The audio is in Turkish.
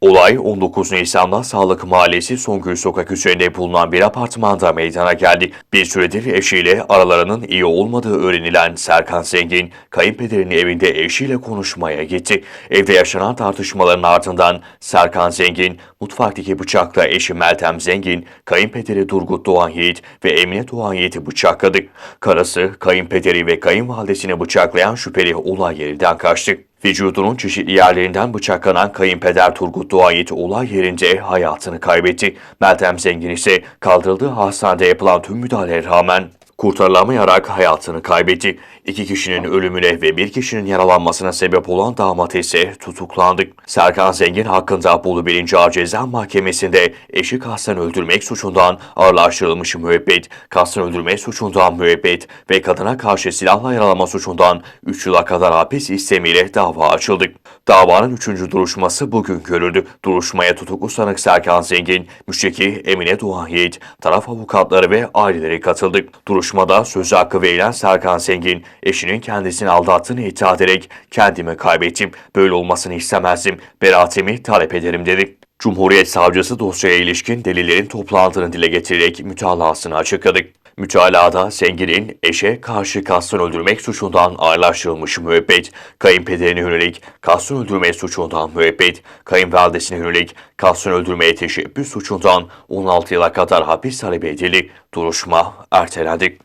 Olay 19 Nisan'da Sağlık Mahallesi Songül Sokak üzerinde bulunan bir apartmanda meydana geldi. Bir süredir eşiyle aralarının iyi olmadığı öğrenilen Serkan Zengin, kayınpederinin evinde eşiyle konuşmaya gitti. Evde yaşanan tartışmaların ardından Serkan Zengin, mutfaktaki bıçakla eşi Meltem Zengin, kayınpederi Durgut Doğan Yiğit ve Emine Doğan Yiğit'i bıçakladı. Karısı, kayınpederi ve kayınvalidesini bıçaklayan şüpheli olay yerinden kaçtı. Vücudunun çeşitli yerlerinden bıçaklanan kayınpeder Turgut Doğayit olay yerinde hayatını kaybetti. Meltem Zengin ise kaldırıldığı hastanede yapılan tüm müdahaleye rağmen kurtarılamayarak hayatını kaybetti. İki kişinin ölümüne ve bir kişinin yaralanmasına sebep olan damat ise tutuklandı. Serkan Zengin hakkında Bolu 1. Ağır Ceza Mahkemesi'nde eşi kasten öldürmek suçundan ağırlaştırılmış müebbet, kasten öldürme suçundan müebbet ve kadına karşı silahla yaralama suçundan 3 yıla kadar hapis istemiyle dava açıldı. Davanın 3. duruşması bugün görüldü. Duruşmaya tutuklu sanık Serkan Zengin, müşteki Emine Doğan Yiğit, taraf avukatları ve aileleri katıldı. Duruşmada söz hakkı verilen Serkan Zengin, eşinin kendisini aldattığını iddia ederek kendimi kaybettim, böyle olmasını istemezdim, beraatimi talep ederim dedi. Cumhuriyet Savcısı dosyaya ilişkin delillerin toplandığını dile getirerek mütalasını açıkladı. Mütalada Zengin'in eşe karşı kasten öldürmek suçundan ağırlaştırılmış müebbet, kayınpederine yönelik kasten öldürme suçundan müebbet, kayınvalidesine yönelik kasten öldürmeye teşebbüs suçundan 16 yıla kadar hapis talep edildi. Duruşma ertelendi.